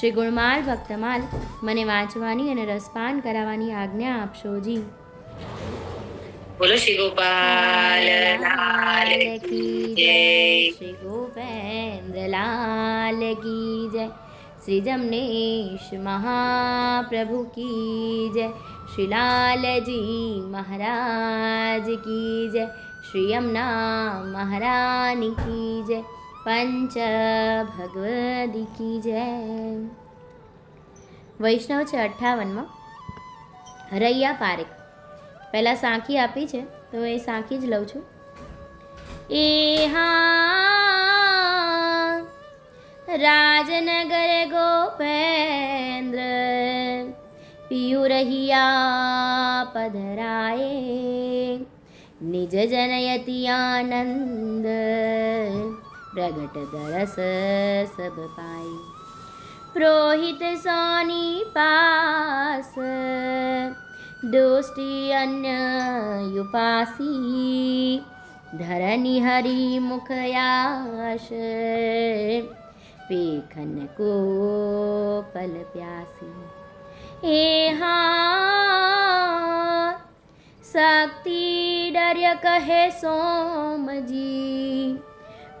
શ્રી ગુણમાલ ભક્તમાલ મને વાંચવાની અને રસપાન કરાવવાની આજ્ઞા આપશો જી. બોલો શ્રી ગોપાલ લાલ કી જય શ્રી ગોપેન્દ્ર લાલ કી જય. શ્રી જમનેશ મહાપ્રભુ કી જય. શ્રી લાલજી મહારાજ કી જય. શ્રી યમુના મહારાની કી જય. પંચ ભગવદી કી જય. વૈષ્ણવ છે અઠ્ઠાવનમાં. રૈયા પારેખ. પહેલાં સાંખી આપી છે, તો એ સાંખી જ લઉં છું. એ હા, રાજનગર ગોપેન્દ્ર, પિયુ રહિયા પધરાએ. નિજ જનયતિ આનંદ. પ્રગટ દરસ સબ પાઈ પ્રોહિત સોની પાસ દોષ્ટિ અન્ય યુપાસી ધરની હરી મુખયાશ પેખન કો પલ પ્યાસી એ હા શક્તિ ડર્ય કહે સોમજી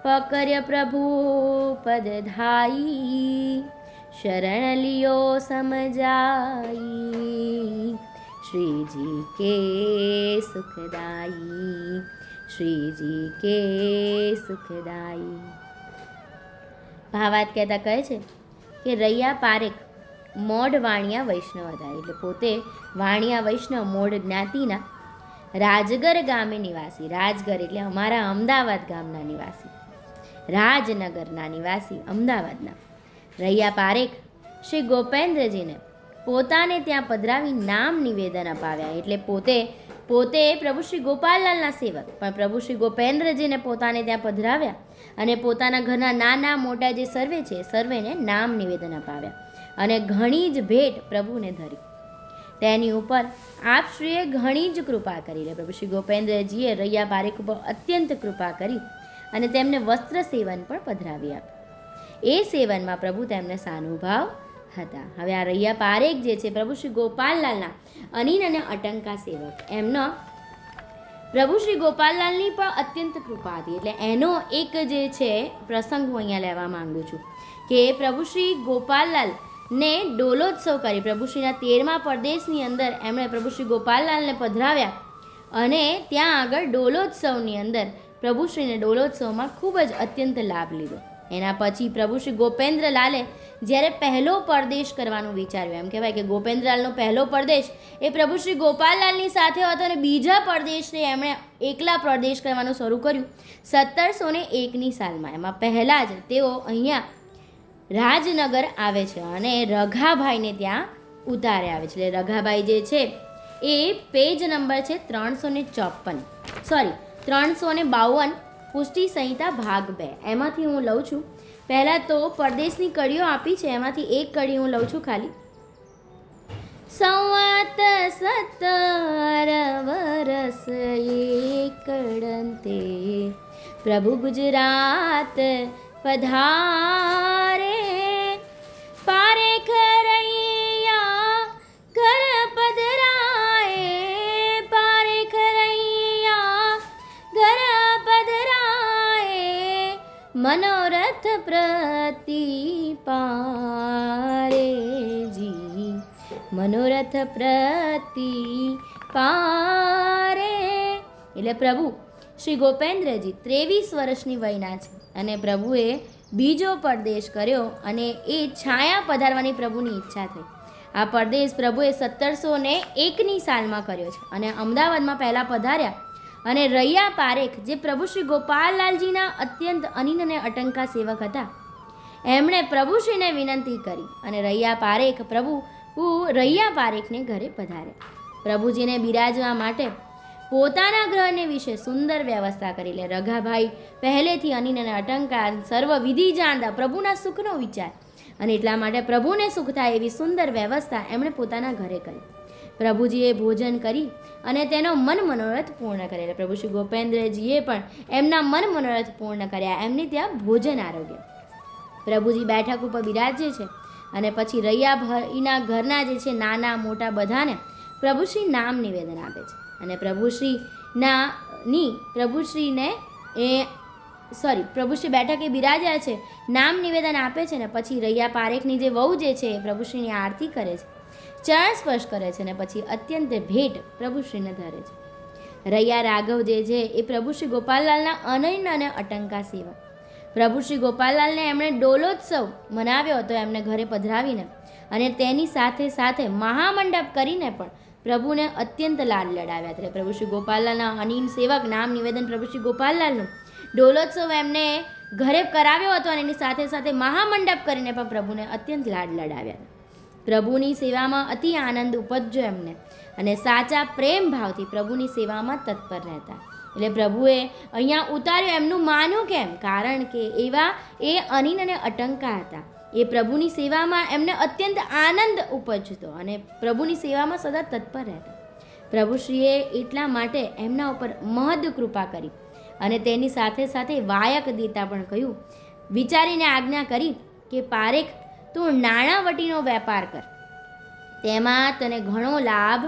પકર્ય પ્રભુ પદધાઈ શરણ લિયો સમજાઈ શ્રીજી કે સુખદાઈ શ્રીજી કે સુખદાઈ ભાવાત કહેતા કહે છે કે રૈયા પારેખ મોઢ વાણિયા વૈષ્ણવ હતા. એટલે પોતે વાણિયા વૈષ્ણવ મોઢ જ્ઞાતિના રાજગર ગામે નિવાસી. રાજગર એટલે અમારા અમદાવાદ ગામના નિવાસી. રાજનગરના નિવાસી અમદાવાદના. રૈયા પારેખ, શ્રી ગોપેન્દ્રજીને પોતાને ત્યાં પધરાવી નામ નિવેદન અપાવ્યા એટલે પોતે પોતે પ્રભુ શ્રી ગોપાલલાલના સેવક. પણ પ્રભુ શ્રી ગોપેન્દ્રજીને પોતાને ત્યાં પધરાવ્યા અને પોતાના ઘરના નાના મોટા જે સર્વે છે, સર્વેને નામ નિવેદન અપાવ્યા અને ઘણી જ ભેટ પ્રભુને ધરી. તેની ઉપર આપશ્રીએ ઘણી જ કૃપા કરી પ્રભુ શ્રી ગોપેન્દ્રજીએ રૈયા પારેખ ઉપર અત્યંત કૃપા કરી અને તેમને વસ્ત્ર સેવન પણ પધરાવી આપ્યું. એ સેવનમાં પ્રભુ તેમને સાનુભાવ હતા. હવે આ રૈયા પારેખ જે છે, પ્રભુ શ્રી ગોપાલલાલના અનિન અને અટંકા સેવક. એમનો પ્રભુ શ્રી ગોપાલલાલની પણ અત્યંત કૃપા હતી. એટલે એનો એક જે છે, પ્રસંગ હું અહીંયા લેવા માંગુ છું કે પ્રભુ શ્રી ગોપાલલાલ ને ડોલોત્સવ કરી પ્રભુશ્રીના તેરમા પરદેશની અંદર એમણે પ્રભુ શ્રી ગોપાલલાલને પધરાવ્યા અને ત્યાં આગળ ડોલોત્સવની અંદર પ્રભુશ્રીને ડોલોત્સવમાં ખૂબ જ અત્યંત લાભ લીધો. એના પછી પ્રભુશ્રી ગોપેન્દ્રલાલે જ્યારે પહેલો પરદેશ કરવાનું વિચાર્યું, એમ કહેવાય કે ગોપેન્દ્રલાલનો પહેલો પરદેશ એ પ્રભુશ્રી ગોપાલલાલની સાથે હતો અને બીજા પરદેશને એમણે એકલા પ્રદેશ કરવાનું શરૂ કર્યું સત્તરસો ને એકની સાલમાં. એમાં પહેલાં જ તેઓ અહીંયા રાજનગર આવે છે અને રઘાભાઈને ત્યાં ઉતારે આવે છે. એટલે રઘાભાઈ જે છે એ પેજ નંબર છે ત્રણસો ચોપન સોરી ત્રણસો ને બાવન પુષ્ટિ સંહિતા ભાગ બે. એમાંથી હું લઉં છું. પહેલાં તો પરદેશની કડીઓ આપી છે. એમાંથી એક કડી હું લઉં છું ખાલી. સંવત સતર વરસ એકડંતે પ્રભુ ગુજરાત પધારે. પારે ખરૈયા ઘર પધરાએ મનોરથ પ્રતિપારે જી. મનોરથ પ્રતિપારે. એટલે પ્રભુ, શ્રી ગોપેન્દ્રજી ત્રેવીસ વર્ષની વયના છે અને પ્રભુએ બીજો પરદેશ કર્યો અને એ છાયા પધારવાની પ્રભુની ઈચ્છા થઈ. આ પરદેશ પ્રભુએ સત્તરસો ને એકની સાલમાં કર્યો છે અને અમદાવાદમાં પહેલાં પધાર્યા અને રૈયા પારેખ, જે પ્રભુ શ્રી ગોપાલલાલજીના અત્યંત અનિન અને અટંકા સેવક હતા, એમણે પ્રભુશ્રીને વિનંતી કરી અને રૈયા પારેખ પ્રભુ રૈયા પારેખને ઘરે પધાર્યા. પ્રભુજીને બિરાજવા માટે પોતાના ગ્રહને વિશે સુંદર વ્યવસ્થા કરી લે. રઘાભાઈ પહેલેથી અનિન અને અટંકાર સર્વ વિધિ જાણતા પ્રભુના સુખનો વિચાર અને એટલા માટે પ્રભુને સુખ થાય એવી સુંદર વ્યવસ્થા એમણે પોતાના ઘરે કરી. પ્રભુજીએ ભોજન કરી અને તેનો મન મનોરથ પૂર્ણ કરેલો. પ્રભુ શ્રી ગોપેન્દ્રજીએ પણ એમના મન મનોરથ પૂર્ણ કર્યા. એમની ત્યાં ભોજન આરોગ્ય. પ્રભુજી બેઠક ઉપર બિરાજે છે અને પછી રૈયા ભરીના ઘરના જે છે નાના મોટા બધાને પ્રભુશ્રી નામ નિવેદન આપે છે. અને પ્રભુશ્રીના ની પ્રભુશ્રીને એ સોરી પ્રભુશ્રી બેઠકે બિરાજ્યા છે, નામ નિવેદન આપે છે ને પછી રૈયા પારેખની જે વહુ જે છે એ પ્રભુશ્રીની આરતી કરે છે. ચરણ સ્પર્શ કરે છે ને પછી અત્યંત ભેટ પ્રભુશ્રીને ધરે છે. રૈયા રાઘવ જે છે એ પ્રભુ શ્રી ગોપાલલાલના અનન્ય અને અટંકા સેવા પ્રભુ શ્રી ગોપાલલાલને એમણે ડોલોત્સવ મનાવ્યો હતો એમને ઘરે પધરાવીને અને તેની સાથે સાથે મહામંડપ કરીને પણ પ્રભુને અત્યંત લાડ લડાવ્યા હતા. પ્રભુ શ્રી ગોપાલલાલના અનિલ સેવક નામ નિવેદન પ્રભુ શ્રી ગોપાલલાલનું ડોલોત્સવ એમને ઘરે કરાવ્યો હતો અને એની સાથે સાથે મહામંડપ કરીને પણ પ્રભુને અત્યંત લાડ લડાવ્યા હતા. પ્રભુની સેવામાં અતિ આનંદ ઉપજ્યો એમને. અને સાચા પ્રેમ ભાવથી પ્રભુની સેવામાં તત્પર રહેતા. એટલે પ્રભુએ અહીંયા ઉતાર્યું એમનું માનું કેમ? કારણ કે એવા એ અનિન અને અટંકા હતા. એ પ્રભુની સેવામાં એમને અત્યંત આનંદ ઉપજતો અને પ્રભુની સેવામાં સદા તત્પર રહેતા. પ્રભુશ્રીએ એટલા માટે એમના ઉપર મહદ કૃપા કરી અને તેની સાથે સાથે વાયક દેતા પણ કહ્યું. વિચારીને આજ્ઞા કરી કે પારેખ તું નાણાવટીનો વેપાર કર. તેમાં તને ઘણો લાભ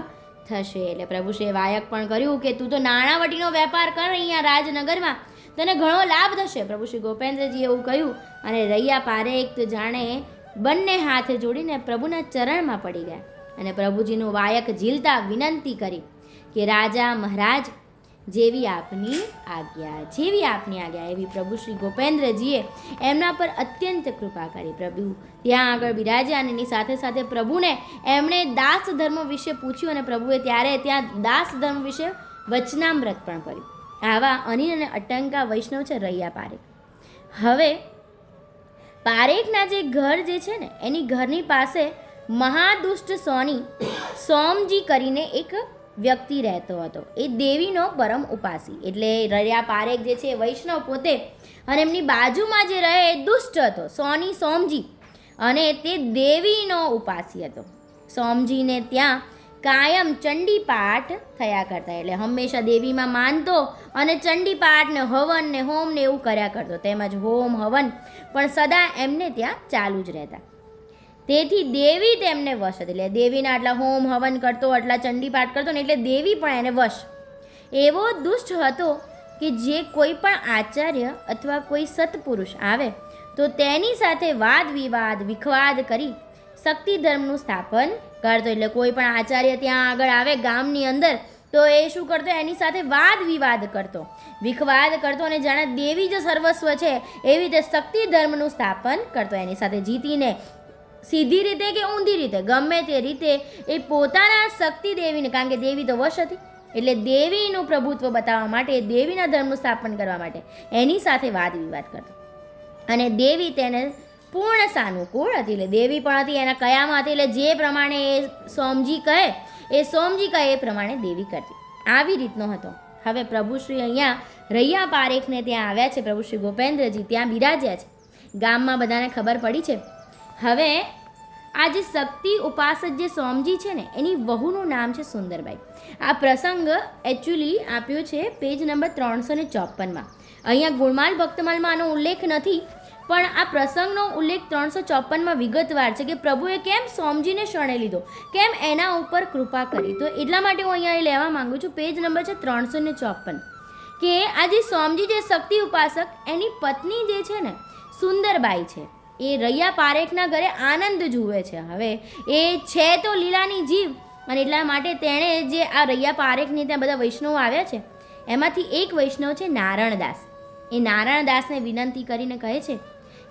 થશે. એટલે પ્રભુશ્રીએ વાયક પણ કર્યું કે તું તો નાણાવટીનો વેપાર કર અહીંયા રાજનગરમાં. તને ઘણો લાભ થશે. પ્રભુ શ્રી ગોપેન્દ્રજીએ એવું કહ્યું અને રૈયા પારેખ તો જાણે બંને હાથ જોડીને પ્રભુના ચરણમાં પડી ગયા. અને પ્રભુજીનું વાયક ઝીલતા વિનંતી કરી કે, રાજા મહારાજ જેવી આપની આજ્ઞા જેવી આપની આજ્ઞા, એવી પ્રભુ શ્રી ગોપેન્દ્રજીએ એમના પર અત્યંત કૃપા કરી પ્રભુ. ત્યાં આગળ બિરાજ્યા અને એની સાથે સાથે પ્રભુને એમણે દાસ ધર્મ વિશે પૂછ્યું અને પ્રભુએ ત્યારે ત્યાં દાસ ધર્મ વિશે વચનામૃત પણ કર્યું આવા અનિલ અને અટંકા વૈષ્ણવ છે રૈયા પારેખ હવે પારેખના જે ઘર જે છે ને, એની ઘરની પાસે મહાદુષ્ટ સોની સોમજી કરીને એક વ્યક્તિ રહેતો હતો. એ દેવીનો પરમ ઉપાસી. એટલે રળિયા પારેખ જે છે વૈષ્ણવ પોતે અને એમની બાજુમાં જે રહે એ દુષ્ટ હતો, સોની સોમજી. અને તે દેવીનો ઉપાસી હતો. સોમજીને ત્યાં કાયમ ચંડી પાઠ થયા કરતા. એટલે હંમેશા દેવીમાં માનતો અને ચંડી પાઠને હવન ને હોમ ને એવું કર્યા કરતો. તેમજ હોમ હવન પણ સદા એમને ત્યાં ચાલુ જ રહેતા. તેથી દેવી તેમને વશ એટલે દેવીના આટલા હોમ હવન કરતો, આટલા ચંડી પાઠ કરતો ને એટલે દેવી પણ એને વશ. એવો દુષ્ટ હતો કે જે કોઈ પણ આચાર્ય અથવા કોઈ સત્પુરુષ આવે, તો તેની સાથે વાદ વિવાદ, વિખવાદ કરી શક્તિ ધર્મનું સ્થાપન કરતો. એટલે કોઈ પણ આચાર્ય ત્યાં આગળ આવે ગામની અંદર, તો એ શું કરતો? એની સાથે વાદ વિવાદ કરતો. વિખવાદ કરતો અને જાણે દેવી જ સર્વસ્વ છે, એવી રીતે શક્તિ ધર્મનું સ્થાપન કરતો. એની સાથે જીતીને સીધી રીતે કે ઊંધી રીતે? ગમે તે રીતે એ પોતાના શક્તિ દેવીને, કારણ કે દેવી તો વશ હતી, એટલે દેવીનું પ્રભુત્વ બતાવવા માટે, દેવીના ધર્મનું સ્થાપન કરવા માટે એની સાથે વાદ વિવાદ કરતો. અને દેવી તેને પૂર્ણ સાનુકૂળ હતી, એટલે દેવી પણ હતી એના કયામાં હતી, એટલે જે પ્રમાણે એ સોમજી કહે, એ સોમજી કહે એ પ્રમાણે દેવી કરતી. આવી રીતનો હતો. હવે પ્રભુશ્રી અહીંયા રૈયા પારેખને ત્યાં આવ્યા છે, પ્રભુશ્રી ગોપેન્દ્રજી ત્યાં બિરાજ્યા છે. ગામમાં બધાને ખબર પડી છે હવે, આ જે શક્તિ ઉપાસક જે સોમજી છે ને, એની વહુનું નામ છે સુંદરબાઈ. આ પ્રસંગ એકચ્યુઅલી આપ્યો છે પેજ નંબર ત્રણસો ને ચોપનમાં અહીંયા ગુણમાલ ભક્તમાલમાં આનો ઉલ્લેખ નથી, પણ આ પ્રસંગનો ઉલ્લેખ ત્રણસો ચોપનમાં વિગતવાર છે કે પ્રભુએ કેમ સોમજીને શરણે લીધો? કેમ એના ઉપર કૃપા કરી? તો એટલા માટે હું અહીંયા લેવા માંગુ છું પેજ નંબર છે ત્રણસો ને ચોપન કે આ જે સોમજી જે શક્તિ ઉપાસક, એની પત્ની જે છે ને, સુંદરબાઈ છે. એ રૈયા પારેખના ઘરે આનંદ જુએ છે. હવે એ છે તો લીલાની જીવ અને એટલા માટે તેણે જે આ રૈયા પારેખની ત્યાં બધા વૈષ્ણવ આવ્યા છે, એમાંથી એક વૈષ્ણવ છે નારાયણદાસ એ નારાયણદાસને વિનંતી કરીને કહે છે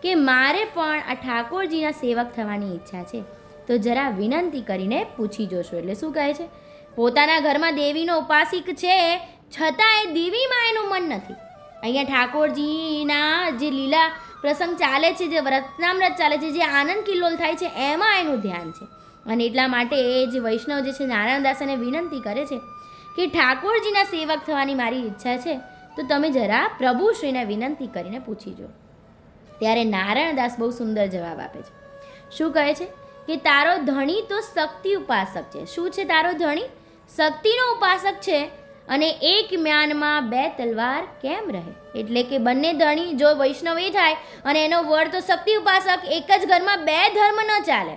કે, મારે પણ આ ઠાકોરજીના સેવક થવાની ઈચ્છા છે. તો જરા વિનંતી કરીને પૂછી જોશો. એટલે શું કહે છે? પોતાના ઘરમાં દેવીનો ઉપાસિક છે, છતાં એ દેવીમાં એનું મન નથી. અહીંયા ઠાકોરજીના જે લીલા પ્રસંગ ચાલે છે, જે વ્રતનામ્રત ચાલે છે, જે આનંદ કિલ્લોલ થાય છે, એમાં એનું ધ્યાન છે. અને એટલા માટે એ જે વૈષ્ણવ જે છે, નારાયણદાસ એને વિનંતી કરે છે કે ઠાકોરજીના સેવક થવાની મારી ઈચ્છા છે, તો તમે જરા પ્રભુશ્રીને વિનંતી કરીને પૂછી જો. ત્યારે નારાયણદાસ બહુ સુંદર જવાબ આપે છે. શું કહે છે? કે તારો ધણી તો શક્તિ ઉપાસક છે. શું છે તારો ધણી? શક્તિનો ઉપાસક છે અને એક મ્યાનમાં બે તલવાર કેમ રહે? એટલે કે બંને ધણી જો વૈષ્ણવ એ થાય અને એનો વડ તો શક્તિ ઉપાસક એક જ ઘરમાં બે ધર્મ ન ચાલે.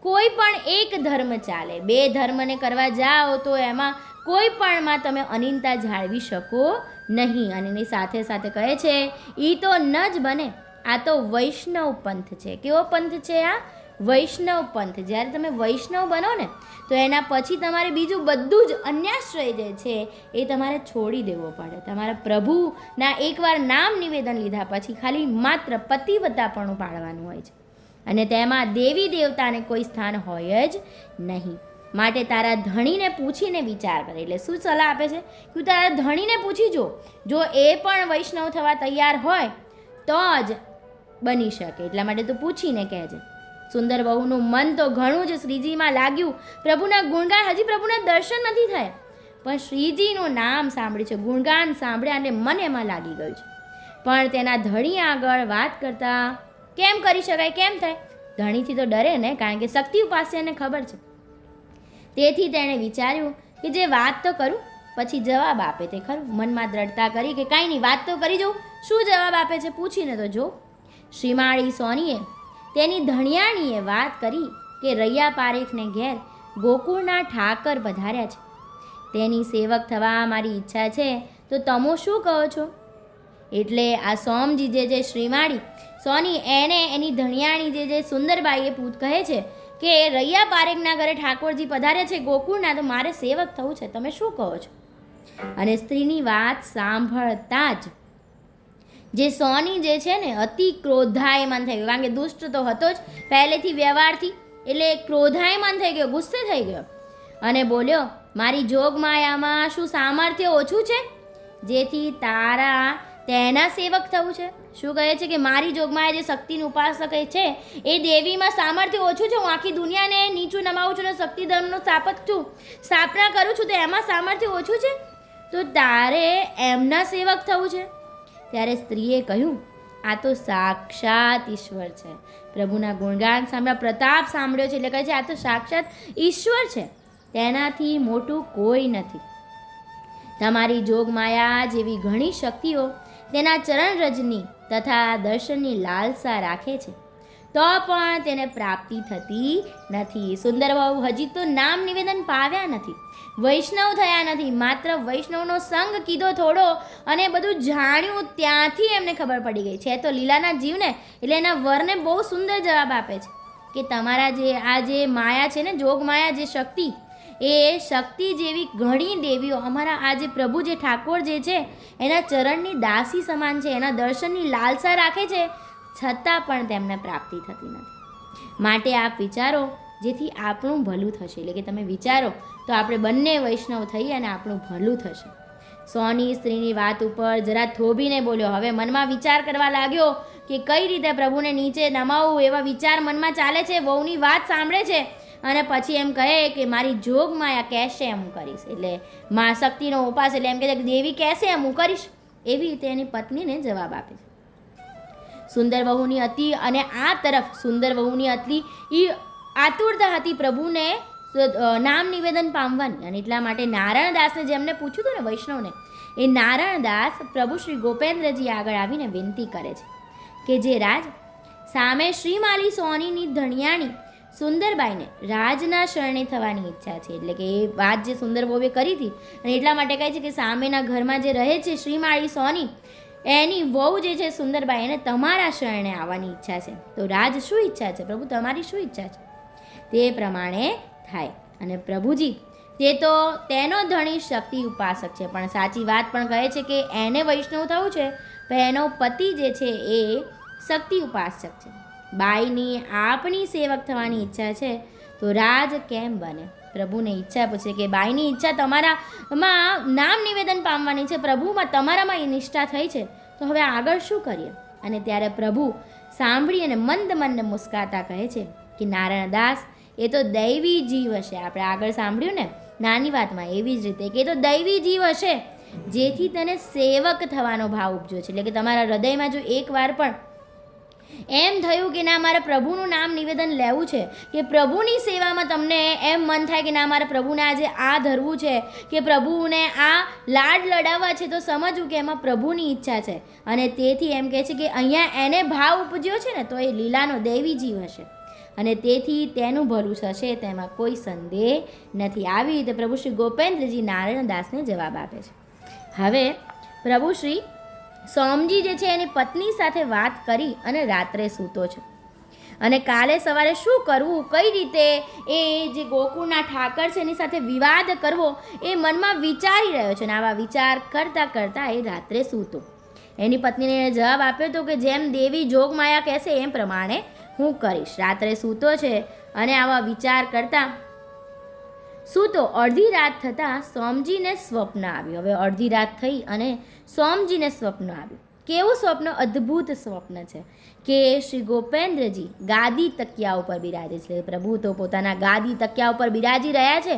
કોઈ પણ એક ધર્મ ચાલે. બે ધર્મને કરવા જાઓ તો એમાં કોઈ પણમાં તમે અનિંતા જાળવી શકો નહીં. અને એની સાથે સાથે કહે છે એ તો ન જ બને. આ તો વૈષ્ણવ પંથ છે. કેવો પંથ છે આ? વૈષ્ણવ પંથ. જ્યારે તમે વૈષ્ણવ બનો ને, તો એના પછી તમારે બીજું બધું જ અન્યાશ્રય જે છે, એ તમારે છોડી દેવો પડે. તમારા પ્રભુના એકવાર નામ નિવેદન લીધા પછી ખાલી માત્ર પતિવતાપણું પાડવાનું હોય છે. અને તેમાં દેવી દેવતાને કોઈ સ્થાન હોય જ નહીં. માટે તારા ધણીને પૂછીને વિચાર કરે. એટલે શું સલાહ આપે છે? કે તારા ધણીને પૂછી જો. જો એ પણ વૈષ્ણવ થવા તૈયાર હોય, તો જ બની શકે. એટલા માટે તું પૂછીને કહેજે. સુંદર વહુનું મન તો ઘણું જ શ્રીજીમાં લાગ્યું. પ્રભુના ગુણગાન હજી પ્રભુના દર્શન નથી થયા. પણ શ્રીજીનું નામ સાંભળ્યું છે. ગુણગાન સાંભળ્યા અને મન એમાં લાગી ગયું છે. પણ તેના ધણી આગળ વાત કરતા, કેમ કરી શકાય? કેમ થાય? ધણીથી તો ડરે ને, કારણ કે શક્તિ પાસે એને ખબર છે. તેથી તેણે વિચાર્યું કે જે વાત તો કરું, પછી જવાબ આપે તે. ખરું? મનમાં દ્રઢતા કરી કે કાંઈ નહીં, વાત તો કરી જોઉં. શું જવાબ આપે છે? પૂછીને તો જો શ્રીમાળી સોનીએ તેની ધણિયાણીએ વાત કરી કે રૈયા પારેખને ઘેર ગોકુળના ઠાકર પધાર્યા છે. તેની સેવક થવા મારી ઈચ્છા છે તો તમે શું કહો છો? એટલે આ સોમજી જે જે શ્રીમાળી, સોની એને એની ધણિયાણી જે જે સુંદરબાઈએ પૂત કહે છે કે રૈયા પારેખના ઘરે ઠાકોરજી પધારે છે ગોકુળના, તો મારે સેવક થવું છે. તમે શું કહો છો? અને સ્ત્રીની વાત સાંભળતા જ જે સોની જે છે ને, અતિ ક્રોધાયમાન થઈ ગયો. કારણ કે દુષ્ટ તો હતો જ. પહેલેથી વ્યવહારથી એટલે ક્રોધાયમાન થઈ ગયો, ગુસ્સે થઈ ગયો. અને બોલ્યો, મારી જોગમાયામાં શું સામર્થ્ય ઓછું છે? જેથી તારા તેના સેવક થવું છે. શું કહે છે કે, મારી જોગમાયા જે શક્તિનું ઉપાસક છે, એ દેવીમાં સામર્થ્ય ઓછું છે. હું આખી દુનિયાને નીચું નમાવું છું અને શક્તિ ધર્મનો સ્થાપક છું. સ્થાપના કરું છું તો એમાં સામર્થ્ય ઓછું છે? તો તારે એમના સેવક થવું છે. ત્યારે સ્ત્રીએ કહ્યું, આ તો સાક્ષાત ઈશ્વર છે. પ્રભુના ગુણગાન સાંભળ્યા, પ્રતાપ સાંભળ્યો છે એટલે કહે છે, આ તો સાક્ષાત ઈશ્વર છે. તેનાથી મોટું કોઈ નથી. તમારી જોગમાયા જેવી ઘણી શક્તિઓ તેના ચરણ રજની તથા દર્શનની લાલસા રાખે છે. તો પણ તેને પ્રાપ્તિ થતી નથી. સુંદર બહુ હજી તો નામ નિવેદન પાવ્યા નથી. વૈષ્ણવ થયા નથી. માત્ર વૈષ્ણવનો સંગ કીધો થોડો અને બધું જાણ્યું ત્યાંથી એમને ખબર પડી ગઈ. છે તો લીલાના જીવને, એટલે એના વરને બહુ સુંદર જવાબ આપે છે કે તમારા જે, આ જે માયા છે ને, જોગ માયા જે શક્તિ, એ શક્તિ જેવી ઘણી દેવીઓ, અમારા આ જે પ્રભુ જે ઠાકોર જે છે, એના ચરણની દાસી સમાન છે, એના દર્શનની લાલસા રાખે છે છતાં પણ તેમને પ્રાપ્તિ થતી નથી. માટે આપ વિચારો, જેથી આપણું ભલું થશે. એટલે કે તમે વિચારો, તો આપણે બંને વૈષ્ણવ થઈએ અને આપણું ભલું થશે. સોની સ્ત્રીની વાત ઉપર જરા થોભીને બોલ્યો, હવે મનમાં વિચાર કરવા લાગ્યો કે કઈ રીતે પ્રભુને નીચે નમાવું એવા વિચાર મનમાં ચાલે છે? વહુની વાત સાંભળે છે? અને પછી એમ કહે કે મારી જોગ માયા કહેશે એમ હું કરીશ. એટલે મા શક્તિનો ઉપાસ, એટલે એમ કહે કે દેવી કહેશે એમ હું કરીશ. એવી રીતે એની પત્નીને જવાબ આપે છે. સુંદર વહુની હતી અને આ તરફ સુંદર વહુની હતી એ આતુરતા હતી પ્રભુને નામ નિવેદન પામવાની અને એટલા માટે નારાયણદાસને જેમને પૂછ્યું હતું ને વૈષ્ણવને, એ નારાયણદાસ પ્રભુ શ્રી ગોપેન્દ્રજી આગળ આવીને વિનંતી કરે છે કે જે રાજ, સામે શ્રીમાલી સોનીની ધણિયાણી સુંદરબાઈને રાજના શરણે થવાની ઈચ્છા છે. એટલે કે એ વાત જે સુંદર વહુએ કરી હતી અને એટલા માટે કહે છે કે સામેના ઘરમાં જે રહે છે શ્રીમાળી સોની એની વહુ જે છે સુંદરબાઈ એને તમારા શરણે આવવાની ઈચ્છા છે. તો રાજ શું ઈચ્છા છે? પ્રભુ, તમારી શું ઈચ્છા છે? તે પ્રમાણે થાય. અને પ્રભુજી, તે તો તેનો ધણી શક્તિ ઉપાસક છે. પણ સાચી વાત પણ કહે છે કે એને વૈષ્ણવ થવું છે, પણ એનો પતિ જે છે એ શક્તિ ઉપાસક છે. બાઈની આપની સેવક થવાની ઈચ્છા છે, તો રાજ કેમ બને? પ્રભુને ઈચ્છા પૂછે કે બાઈની ઈચ્છા તમારામાં નામ નિવેદન પામવાની છે, પ્રભુમાં તમારામાં એ નિષ્ઠા થઈ છે, તો હવે આગળ શું કરીએ? અને ત્યારે પ્રભુ સાંભળી અને મંદ મંદ મુસ્કાતા કહે છે કે નારાયણદાસ એ તો દૈવી જીવ હશે. આપણે આગળ સાંભળ્યું ને, નાની વાતમાં એવી જ રીતે કે, એ તો દૈવી જીવ હશે, જેથી તને સેવક થવાનો ભાવ ઉપજ્યો છે. એટલે કે તમારા હૃદયમાં જો એકવાર પણ એમ થયું કે ના, મારે પ્રભુનું નામ નિવેદન લેવું છે કે પ્રભુની સેવામાં તમને એમ મન થાય કે ના, મારે પ્રભુને આજે આ ધરવું છે કે પ્રભુને આ લાડ લડાવવા છે, તો સમજવું કે એમાં પ્રભુની ઈચ્છા છે. અને તેથી એમ કહે છે કે અહીંયા એને ભાવ ઉપજ્યો છે ને, તો એ લીલાનો દૈવી જીવ હશે. અને તેથી તેનું ભલું થશે, તેમાં કોઈ સંદેહ નથી. આવી રીતે પ્રભુ શ્રી ગોપેન્દ્રજી નારાયણ દાસને જવાબ આપે છે. હવે પ્રભુ શ્રી સોમજી જે છે એની પત્ની સાથે વાત કરી અને રાત્રે સૂતો છે. અને કાલે સવારે શું કરવું, કઈ રીતે એ જે ગોકુળના ઠાકર છે એની સાથે વિવાદ કરવો એ મનમાં વિચારી રહ્યો છે અને આવા વિચાર કરતાં કરતાં એ રાત્રે સૂતો. એની પત્નીને એણે જવાબ આપ્યો હતો કે જેમ દેવી જોગમાયા કહેશે એમ પ્રમાણે હું કરીશ. રાત્રે સૂતો છે અને આવા વિચાર કરતાં સૂતો અડધી રાત થતાં સોમજીને સ્વપ્ન આવ્યું. હવે અડધી રાત થઈ અને સોમજીને સ્વપ્ન આવ્યું. કેવું સ્વપ્ન? અદ્ભુત સ્વપ્ન છે કે શ્રી ગોપેન્દ્રજી ગાદી તકિયા ઉપર બિરાજે છે. પ્રભુ તો પોતાના ગાદી તકિયા ઉપર બિરાજી રહ્યા છે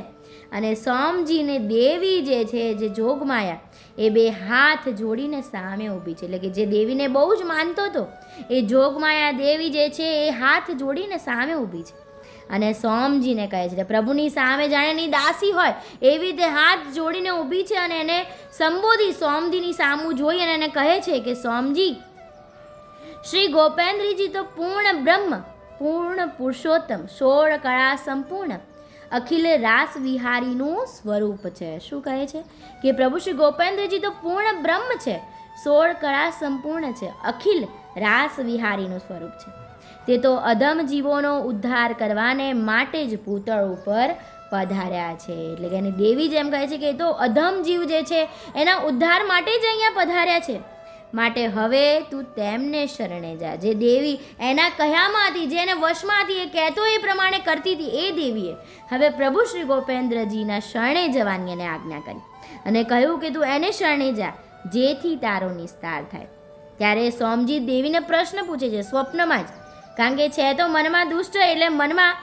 અને સોમજીને દેવી જે છે, જે જોગમાયા, એ બે હાથ જોડીને સામે ઊભી છે. એટલે કે જે દેવીને બહુ જ માનતો હતો એ જોગમાયા દેવી જે છે, એ હાથ જોડીને સામે ઊભી છે. અને સોમજીને કહે છે પ્રભુની સામે જાણે એની દાસી હોય એવી રીતે હાથ જોડીને ઊભી છે અને એને સંબોધી સોમજીની સામું જોઈ અને એને કહે છે કે સોમજી શ્રી ગોપેન્દ્રજી તો પૂર્ણ બ્રહ્મ, પૂર્ણ પુરુષોત્તમ, સોળ કળા સંપૂર્ણ, અખિલ રાસ વિહારીનું સ્વરૂપ છે. શું કહે છે? કે પ્રભુ શ્રી ગોપેન્દ્રજી તો પૂર્ણ બ્રહ્મ છે, સોળ કળા સંપૂર્ણ છે, અખિલ રાસ વિહારીનું સ્વરૂપ છે. તે તો અધમ જીવોનો ઉદ્ધાર કરવાને માટે જ પૂતળ ઉપર પધાર્યા છે. એટલે કે એની દેવી જેમ કહે છે કે એ તો અધમ જીવ જે છે, એના ઉદ્ધાર માટે જ અહીંયા પધાર્યા છે. માટે હવે તું તેમને શરણે જા. જે દેવી એના કયામાં હતી જે એને વશમાં હતી એ કહેતો એ પ્રમાણે કરતી હતી, એ દેવીએ હવે પ્રભુ શ્રી ગોપેન્દ્રજીના શરણે જવાની એને આજ્ઞા કરી. અને કહ્યું કે તું એને શરણે જા, જેથી તારો નિસ્તાર થાય. ત્યારે સોમજી દેવીને પ્રશ્ન પૂછે છે, સ્વપ્નમાં જ કારણ કે છે તો મનમાં દુષ્ટ એટલે મનમાં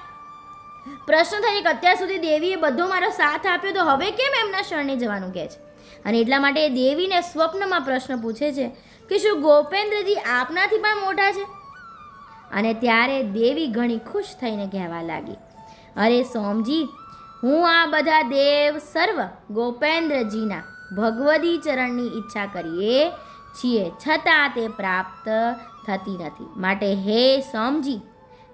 પ્રશ્ન થાય કે અત્યાર સુધી દેવીએ બધો મારો સાથ આપ્યો તો હવે કેમ એમના શરણે જવાનું કહે છે? અને એટલા માટે દેવીને સ્વપ્નમાં પ્રશ્ન પૂછે છે કે શું ગોપેન્દ્રજી આપનાથી પણ મોટા છે? અને ત્યારે દેવી ઘણી ખુશ થઈને કહેવા લાગી, અરે સોમજી, હું આ બધા દેવ સર્વ ગોપેન્દ્રજીના ભગવદી ચરણની ઈચ્છા કરીએ છીએ. છતાં તે પ્રાપ્ત થતી નથી. માટે હે સોમજી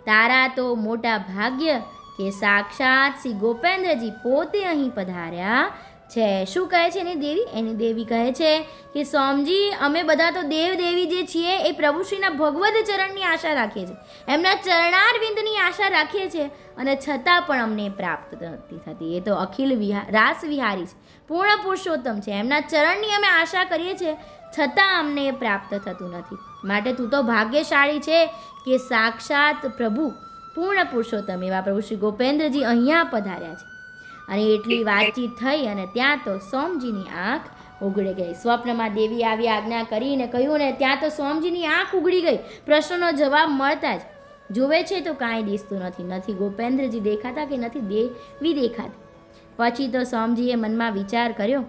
તારા તો મોટા ભાગ્ય કે સાક્ષાત શ્રી ગોપેન્દ્રજી પોતે અહીં પધાર્યા છે. શું કહે છે એની દેવી? એની દેવી કહે છે કે સોમજી અમે બધા તો દેવ દેવી જે છીએ એ પ્રભુશ્રીના ભગવદ ચરણની આશા રાખીએ છીએ. એમના ચરણારવિંદની આશા રાખીએ છીએ અને છતાં પણ અમને પ્રાપ્ત નથી થતી. એ તો અખિલ વિહાર રાસ વિહારી છે. પૂર્ણ પુરુષોત્તમ છે. એમના ચરણની અમે આશા કરીએ છીએ છતાં અમને એ પ્રાપ્ત થતું નથી. માટે તું તો ભાગ્યશાળી છે કે સાક્ષાત પ્રભુ, પૂર્ણ પુરુષોત્તમ એવા પ્રભુ શ્રી ગોપેન્દ્રજી અહીંયા પધાર્યા છે. અને એટલી વાતચીત થઈ અને ત્યાં તો સોમજીની આંખ ઉઘડી ગઈ. સ્વપ્નમાં દેવી આવી આજ્ઞા કરીને કહ્યું ને ત્યાં તો સોમજીની આંખ ઉઘડી ગઈ. પ્રશ્નનો જવાબ મળતા જ જુએ છે તો કાંઈ દિસતું નથી. નથી ગોપેન્દ્રજી દેખાતા કે નથી દેવી દેખાતી પછી તો સોમજીએ મનમાં વિચાર કર્યો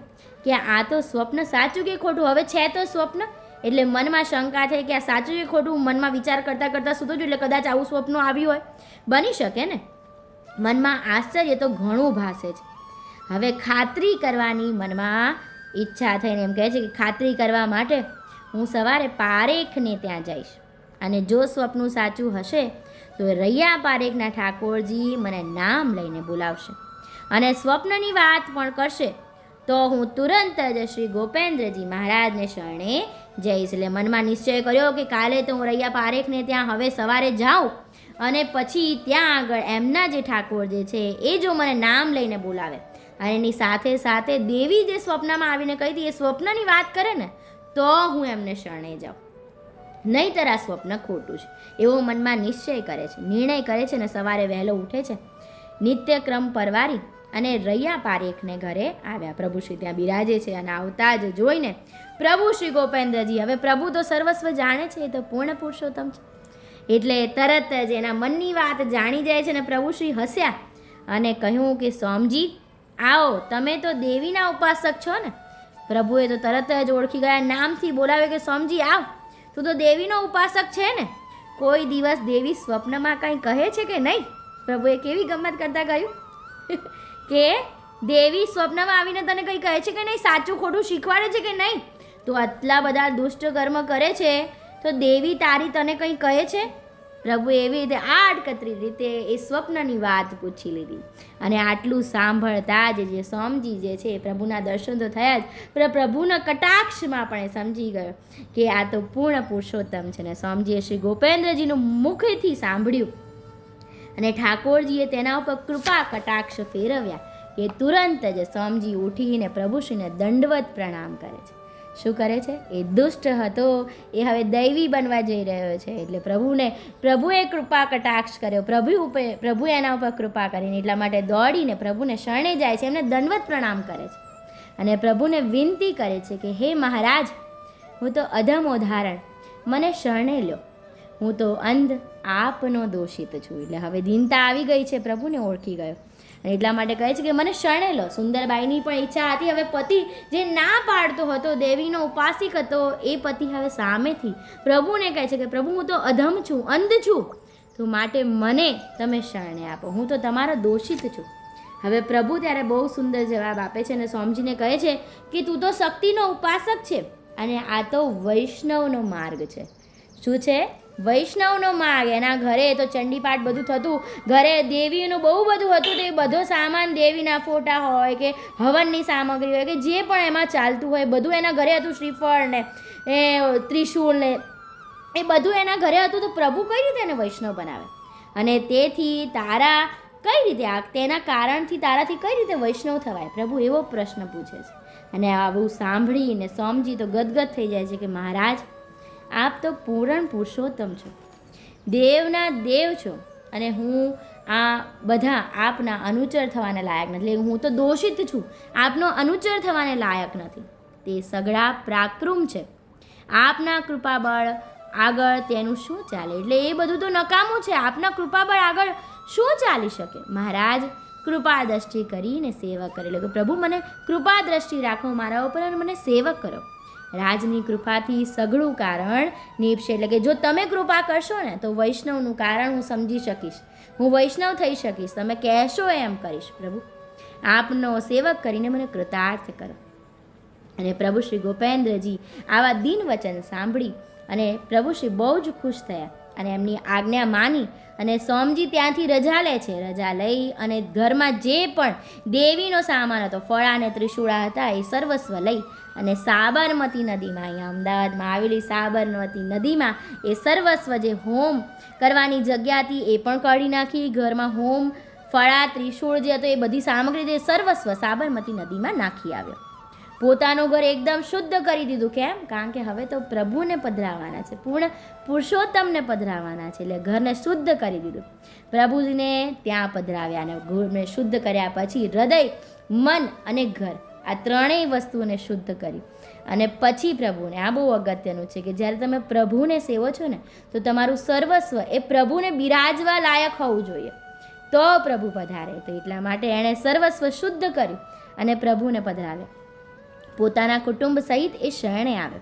કે આ તો સ્વપ્ન સાચું કે ખોટું? હવે છે તો સ્વપ્ન? એટલે મનમાં શંકા થઈ કે આ સાચું કે ખોટું? મનમાં વિચાર કરતાં કરતાં સૂતો એટલે કદાચ આવું સ્વપ્ન આવ્યું હોય. બની શકે ને? મનમાં આશ્ચર્ય તો ઘણું ભાસે છે. હવે ખાતરી કરવાની મનમાં ઈચ્છા થઈને એમ કહે છે કે ખાતરી કરવા માટે હું સવારે પારેખને ત્યાં જઈશ. અને જો સ્વપ્નું સાચું હશે, તો રૈયા પારેખના ઠાકોરજી મને નામ લઈને બોલાવશે. અને સ્વપ્નની વાત પણ કરશે. તો હું તુરંત જ શ્રી ગોપેન્દ્રજી મહારાજને શરણે જઈશ. એટલે મનમાં નિશ્ચય કર્યો કે કાલે તો હું રૈયા પારેખને ત્યાં હવે સવારે જાઉં અને પછી ત્યાં આગળ એમના જે ઠાકોર જે છે એ જો મને નામ લઈને બોલાવે. અને એની સાથે સાથે દેવી જે સ્વપ્નમાં આવીને કહી હતી એ સ્વપ્નની વાત કરે ને, તો હું એમને શરણે જાઉં. નહીંતર આ સ્વપ્ન ખોટું છે. એવો મનમાં નિશ્ચય કરે છે, નિર્ણય કરે છે ને સવારે વહેલો ઉઠે છે. નિત્યક્રમ પરવારી અને રૈયા પારેખને ઘરે આવ્યા. પ્રભુશ્રી ત્યાં બિરાજે છે અને આવતા જ જોઈને, પ્રભુ શ્રી ગોપેન્દ્રજી, હવે પ્રભુ તો સર્વસ્વ જાણે છે, એ તો પૂર્ણ પુરુષોત્તમ છે. એટલે તરત જ એના મનની વાત જાણી જાય છે અને પ્રભુશ્રી હસ્યા અને કહ્યું કે સોમજી આવો, તમે તો દેવીના ઉપાસક છો ને. પ્રભુએ તો તરત જ ઓળખી ગયા નામથી બોલાવે કે સોમજી આવ, તું તો દેવીનો ઉપાસક છે ને. કોઈ દિવસ દેવી સ્વપ્નમાં કંઈ કહે છે કે નહીં? પ્રભુએ કેવી ગમત કરતા કહ્યું. કે દેવી સ્વપ્નમાં આવીને તને કંઈ કહે છે કે નહીં? સાચું ખોટું શીખવાડે છે કે નહીં? તું આટલા બધા દુષ્ટ કર્મ કરે છે, તો દેવી તારી તને કંઈ કહે છે? પ્રભુ એવી રીતે આડકતરી રીતે એ સ્વપ્નની વાત પૂછી લીધી. અને આટલું સાંભળતા જ જે સોમજી જે છે પ્રભુના દર્શન તો થયા જ, પણ પ્રભુના કટાક્ષમાં પણ એ સમજી ગયો કે આ તો પૂર્ણ પુરુષોત્તમ છે. ને સોમજીએ શ્રી ગોપેન્દ્રજીનું મુખેથી સાંભળ્યું. અને ઠાકોરજીએ તેના ઉપર કૃપા કટાક્ષ ફેરવ્યા એ તુરંત જ સોમજી ઉઠીને પ્રભુશ્રીને દંડવત પ્રણામ કરે છે. શું કરે છે? એ દુષ્ટ હતો. એ હવે દૈવી બનવા જઈ રહ્યો છે. એટલે પ્રભુને, પ્રભુએ કૃપા કટાક્ષ કર્યો. પ્રભુ ઉપર પ્રભુએ એના ઉપર કૃપા કરીને એટલા માટે દોડીને પ્રભુને શરણે જાય છે. એમને દંડવત પ્રણામ કરે છે. અને પ્રભુને વિનંતી કરે છે કે, હે મહારાજ, હું તો અધમ ઉદાહરણ. મને શરણે લ્યો. હું તો અંધ આપનો દોષિત છું. એટલે હવે દીનતા આવી ગઈ છે પ્રભુને ઓળખી ગયો. એટલા માટે કહે છે કે મને શરણે લો. સુંદરબાઈની પણ ઈચ્છા હતી. હવે પતિ જે ના પાડતો હતો, દેવીનો ઉપાસિક હતો, એ પતિ હવે સામેથી પ્રભુને કહે છે કે, પ્રભુ, હું તો અધમ છું, અંધ છું. તો માટે મને તમે શરણે આપો. હું તો તમારો દોષિત છું. હવે પ્રભુ ત્યારે બહુ સુંદર જવાબ આપે છે અને સ્વામીજીને કહે છે કે, તું તો શક્તિનો ઉપાસક છે અને આ તો વૈષ્ણવનો માર્ગ છે. શું છે? વૈષ્ણવનો માર્ગ, એના ઘરે તો ચંડીપાઠ બધું થતું, ઘરે દેવીનું બહુ બધું હતું, તે બધો સામાન દેવીના ફોટા હોય કે હવનની સામગ્રી હોય કે જે પણ એમાં ચાલતું હોય, બધું એના ઘરે હતું શ્રીફળ ને એ ત્રિશૂળ ને એ બધું એના ઘરે હતું, તો પ્રભુ કઈ રીતે એને વૈષ્ણવ બનાવે? અને તેથી તારા કઈ રીતે આ, તેના કારણથી તારાથી કઈ રીતે વૈષ્ણવ થવાય? પ્રભુ એવો પ્રશ્ન પૂછે છે. અને આવું સાંભળીને સોમજી તો ગદગદ થઈ જાય છે કે મહારાજ આપ તો પૂરણ પુરુષોત્તમ છો. દેવના દેવ છો અને હું આ બધા આપના અનુચર થવાને લાયક નથી. એટલે હું તો દોષિત છું. આપનો અનુચર થવાને લાયક નથી. તે સગળા પ્રાકૃમ છે. આપના કૃપાબળ આગળ તેનું શું ચાલે? એટલે એ બધું તો નકામું છે. આપના કૃપાબળ આગળ શું ચાલી શકે? મહારાજ, કૃપા દ્રષ્ટિ કરીને સેવક કરે. એટલે પ્રભુ, મને કૃપા દ્રષ્ટિ રાખો મારા ઉપર અને મને સેવક કરો. રાજની કૃપાથી સઘળું કારણ નીપશે. એટલે કે જો તમે કૃપા કરશો ને, તો વૈષ્ણવનું કારણ હું સમજી શકીશ. હું વૈષ્ણવ થઈ શકીશ. તમે કહેશો એમ કરીશ, પ્રભુ. આપનો સેવક કરીને મને કૃતાર્થ કરો. અને પ્રભુ શ્રી ગોપેન્દ્રજી આવા દિન વચન સાંભળી અને પ્રભુ શ્રી બહુ જ ખુશ થયા અને એમની આજ્ઞા માની અને સોમજી ત્યાંથી રજા લે છે. રજા લઈ અને ઘરમાં જે પણ દેવીનો સામાન હતો ફળા અને ત્રિશુળા હતા, એ સર્વસ્વ લઈ અને સાબરમતી નદીમાં, અહીંયા અમદાવાદમાં આવેલી સાબરમતી નદીમાં એ સર્વસ્વ જે હોમ કરવાની જગ્યા હતી એ પણ કાઢી નાખી. ઘરમાં હોમ, ફળા, ત્રિશૂળ જે હતો એ બધી સામગ્રી જે સર્વસ્વ સાબરમતી નદીમાં નાખી આવ્યો. પોતાનું ઘર એકદમ શુદ્ધ કરી દીધું. કેમ? કારણ કે હવે તો પ્રભુને પધરાવાના છે, પૂર્ણ પુરુષોત્તમને પધરાવાના છે, એટલે ઘરને શુદ્ધ કરી દીધું. પ્રભુજીને ત્યાં પધરાવ્યા અને ઘરને શુદ્ધ કર્યા પછી હૃદય, મન અને ઘર આ ત્રણેય વસ્તુઓને શુદ્ધ કરી. અને પછી પ્રભુને, આ બહુ અગત્યનું છે કે જ્યારે તમે પ્રભુને સેવો છો ને, તો તમારું સર્વસ્વ એ પ્રભુને બિરાજવા લાયક હોવું જોઈએ. તો પ્રભુ પધારે. તો એટલા માટે એણે સર્વસ્વ શુદ્ધ કર્યું અને પ્રભુને પધરાવ્યા પોતાના કુટુંબ સહિત એ શરણે આવે.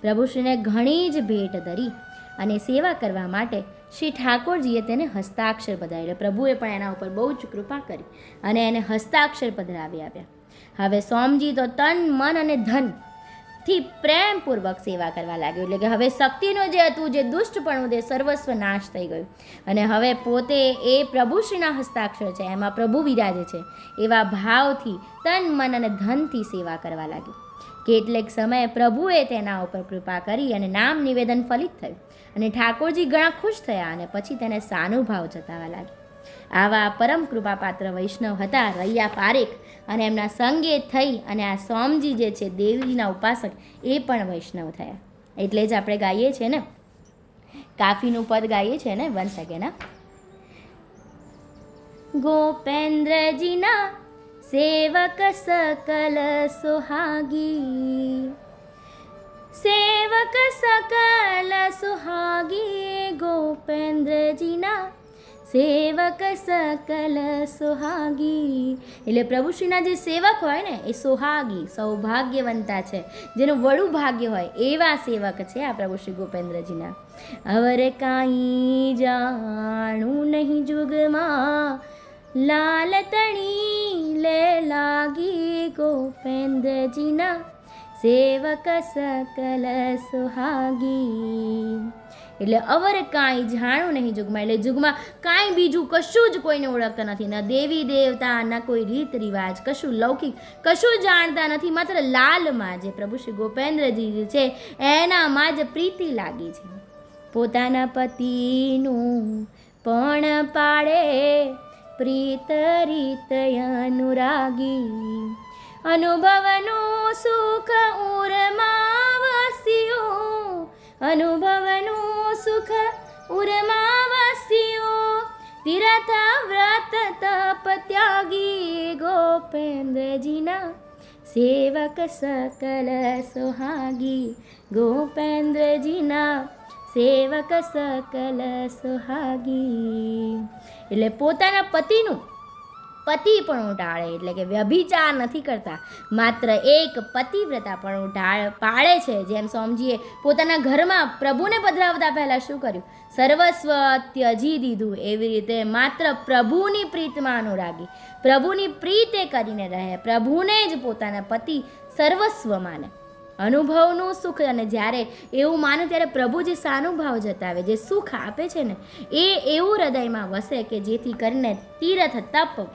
પ્રભુશ્રીને ઘણી જ ભેટ ધરી અને સેવા કરવા માટે શ્રી ઠાકોરજીએ તેને હસ્તાક્ષર પધરાવ્યા પ્રભુએ પણ એના ઉપર બહુ જ કૃપા કરી અને એને હસ્તાક્ષર પધરાવી આપ્યા. હવે સોમજી તો તન, મન અને ધનથી પ્રેમપૂર્વક સેવા કરવા લાગ્યો. એટલે કે હવે શક્તિનું જે હતું, જે દુષ્ટપણું તે સર્વસ્વ નાશ થઈ ગયું. અને હવે પોતે એ પ્રભુશ્રીના હસ્તાક્ષર છે, એમાં પ્રભુ વિરાજે છે. એવા ભાવથી તન, મન અને ધનથી સેવા કરવા લાગ્યો. કેટલેક સમયે પ્રભુએ તેના ઉપર કૃપા કરી અને નામ નિવેદન ફલિત થયું. અને ઠાકોરજી ઘણા ખુશ થયા અને પછી તેને સાનુભાવ જતાવા લાગ્યા. આવા પરમ કૃપાપાત્ર વૈષ્ણવ હતા રૈયા પારેખ અને એમના સંગે થઈ અને આ સોમજી જે છે દેવીના ઉપાસક એ પણ વૈષ્ણવ થયા. એટલે જ આપણે ગાઈએ છીએ ને? કાફીનું પદ ગાઈએ છીએ ને? વન સેકેન્ડ ગોપેન્દ્રજીના સેવક સકલ સુહાગી. સેવક સકલ સુહાગી ગોપેન્દ્રજીના સેવક સકલ સુહાગી. એટલે પ્રભુશ્રીના જે સેવક હોય ને, એ સુહાગી, સૌભાગ્યવંતા છે. જેનું વડું ભાગ્ય હોય, એવા સેવક છે આ પ્રભુ શ્રી ગોપેન્દ્રજીના. અવર કાંઈ જાણું નહીં જુગમાં, લાલ તણી લે લાગી ગોપેન્દ્રજીના. સેવક સકલ સુહાગી. એટલે અવર કાંઈ જાણું નહીં જુગમાં. એટલે જુગમાં કાંઈ બીજું કશું જ કોઈને ઓળખતા નથી. ન દેવી દેવતા, ન કોઈ રીત રિવાજ. કશું લૌકિક, કશું જાણતા નથી. માત્ર લાલમાં જે પ્રભુ શ્રી ગોપેન્દ્રજી છે, એનામાં જ પ્રીતિ લાગી છે. પોતાના પતિનું પણ પાડે પ્રીત રીત અનુરાગી. અનુભવનું સુખ ઉરમાં વસ્યું. અનુભવનું સુખ ઉરમાં વસ્યું તીરથ વ્રત તપ ત્યાગી ગોપેન્દ્રજીના સેવક સકલ સુહાગી ગોપેન્દ્રજીના સેવક સકલ સુહાગી એટલે પોતાના પતિનું પતિ પણ ટાળે એટલે કે વ્યભિચાર નથી કરતા. માત્ર એક પતિવ્રતા પણ ટાળ પાળે છે, જેમ સોમજીએ પોતાના ઘરમાં પ્રભુને પધરાવતા પહેલાં શું કર્યું? સર્વસ્વ ત્યજી દીધું. એવી રીતે માત્ર પ્રભુની પ્રીતમાં અનુરાગી. પ્રભુની પ્રીતે કરીને રહે. પ્રભુને જ પોતાના પતિ સર્વસ્વ માને. અનુભવનું સુખ અને જ્યારે એવું માને ત્યારે પ્રભુ જે સાનુભાવ જતાવે, જે સુખ આપે છે ને, એ એવું હૃદયમાં વસે કે જેથી કરીને તીરથ તપ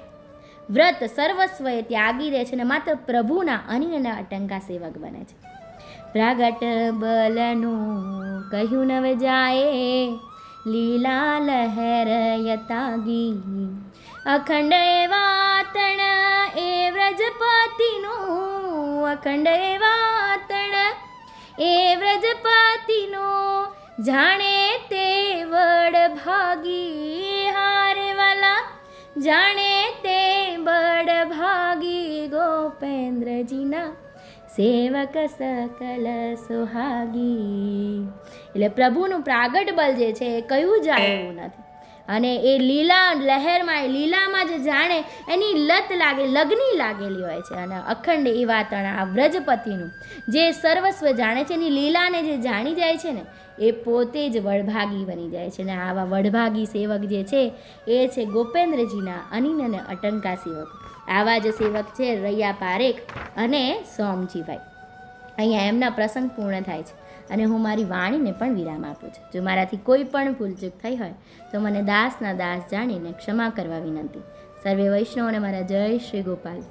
વ્રત સર્વસ્વ એ ત્યાગી દે છે ને માત્ર પ્રભુના અનિલ ટંકા સેવક બને છે. પ્રાગટ બલનું કહ્યું નવ જાય લીલા લહેર યતાગી. અખંડ વાતણ એ વ્રજપતિનું, અખંડ વાતણ એ વ્રજપતિનું, જાણે તે વડ ભાગી હારવાલા, જાણે તે ભાગી સેવક સકલ સુહાગી. એટલે પ્રભુનું પ્રાગટ બલ જે છે એ કયું જાણવું નથી. અને એ લીલા લહેરમાં એ લીલામાં જે જાણે એની લત લાગે લગ્ની લાગેલી હોય છે. અને અખંડ એવા તણા આ વ્રજપતિનું જે સર્વસ્વ જાણે છે એની લીલાને જે જાણી જાય છે ને એ પોતે જ વડભાગી બની જાય છે. ને આવા વડભાગી સેવક જે છે એ છે ગોપેન્દ્રજીના અનિન અને અટંકા સેવક. આવા જ સેવક છે રૈયા પારેખ અને સોમજીભાઈ. અહીંયા એમના પ્રસંગ પૂર્ણ થાય છે અને હું મારી વાણીને પણ વિરામ આપું છું. જો મારાથી કોઈ પણ ભૂલચૂક થઈ હોય, તો મને દાસના દાસ જાણીને ક્ષમા કરવા વિનંતી. સર્વે વૈષ્ણવને મારા જય શ્રી ગોપાલ.